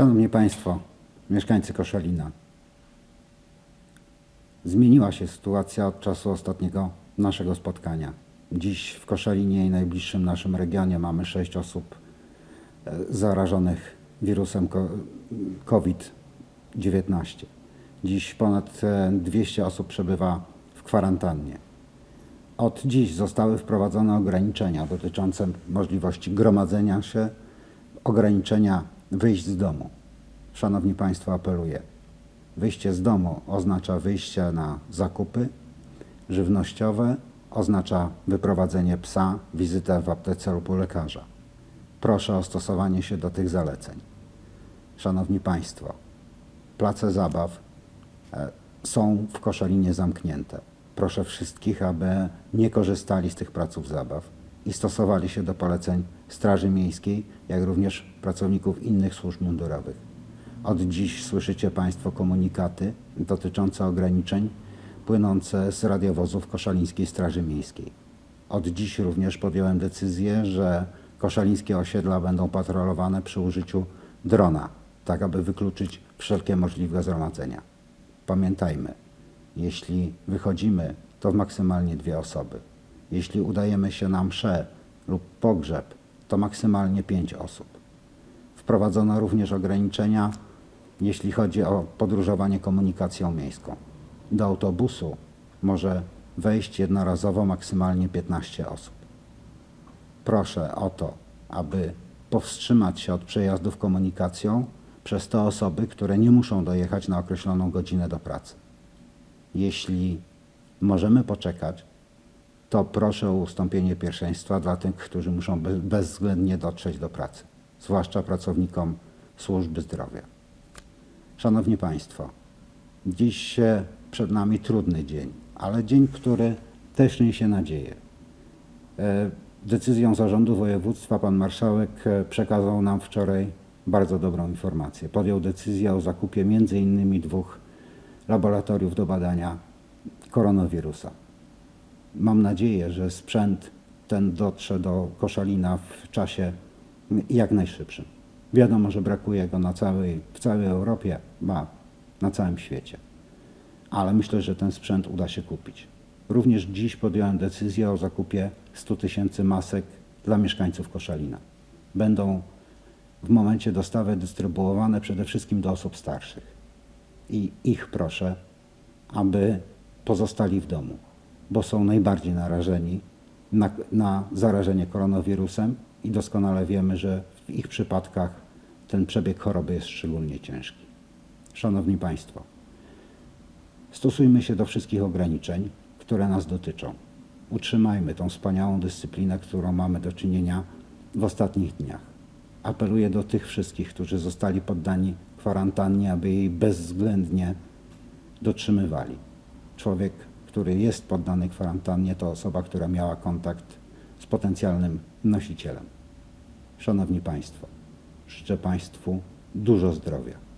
Szanowni Państwo, mieszkańcy Koszalina. Zmieniła się sytuacja od czasu ostatniego naszego spotkania. Dziś w Koszalinie i najbliższym naszym regionie mamy sześć osób e, zarażonych wirusem ko- COVID-19. Dziś ponad e, 200 osób przebywa w kwarantannie. Od dziś zostały wprowadzone ograniczenia dotyczące możliwości gromadzenia się, ograniczenia wyjść z domu. Szanowni Państwo, apeluję. Wyjście z domu oznacza wyjście na zakupy żywnościowe, oznacza wyprowadzenie psa, wizytę w aptece lub u lekarza. Proszę o stosowanie się do tych zaleceń. Szanowni Państwo, place zabaw e, są w Koszalinie zamknięte. Proszę wszystkich, aby nie korzystali z tych placów zabaw i stosowali się do poleceń Straży Miejskiej, jak również pracowników innych służb mundurowych. Od dziś słyszycie Państwo komunikaty dotyczące ograniczeń płynące z radiowozów Koszalińskiej Straży Miejskiej. Od dziś również podjąłem decyzję, że koszalińskie osiedla będą patrolowane przy użyciu drona, tak aby wykluczyć wszelkie możliwe zgromadzenia. Pamiętajmy, jeśli wychodzimy, to maksymalnie dwie osoby. Jeśli udajemy się na mszę lub pogrzeb, to maksymalnie pięć osób. Wprowadzono również ograniczenia, jeśli chodzi o podróżowanie komunikacją miejską. Do autobusu może wejść jednorazowo maksymalnie 15 osób. Proszę o to, aby powstrzymać się od przejazdów komunikacją przez te osoby, które nie muszą dojechać na określoną godzinę do pracy. Jeśli możemy poczekać, to proszę o ustąpienie pierwszeństwa dla tych, którzy muszą be- bezwzględnie dotrzeć do pracy, zwłaszcza pracownikom służby zdrowia. Szanowni Państwo, dziś przed nami trudny dzień, ale dzień, który też niesie nadzieję. E, Decyzją zarządu województwa pan marszałek e, przekazał nam wczoraj bardzo dobrą informację. Podjął decyzję o zakupie innymi dwóch laboratoriów do badania koronawirusa. Mam nadzieję, że sprzęt ten dotrze do Koszalina w czasie jak najszybszym. Wiadomo, że brakuje go na całej, w całej Europie, ba, na całym świecie. Ale myślę, że ten sprzęt uda się kupić. Również dziś podjąłem decyzję o zakupie 100 tysięcy masek dla mieszkańców Koszalina. Będą w momencie dostawy dystrybuowane przede wszystkim do osób starszych. I ich proszę, aby pozostali w domu, bo są najbardziej narażeni na, na zarażenie koronawirusem i doskonale wiemy, że w ich przypadkach ten przebieg choroby jest szczególnie ciężki. Szanowni Państwo, stosujmy się do wszystkich ograniczeń, które nas dotyczą. Utrzymajmy tą wspaniałą dyscyplinę, którą mamy do czynienia w ostatnich dniach. Apeluję do tych wszystkich, którzy zostali poddani kwarantannie, aby jej bezwzględnie dotrzymywali. Człowiek, który jest poddany kwarantannie, to osoba, która miała kontakt z potencjalnym nosicielem. Szanowni Państwo, życzę Państwu dużo zdrowia.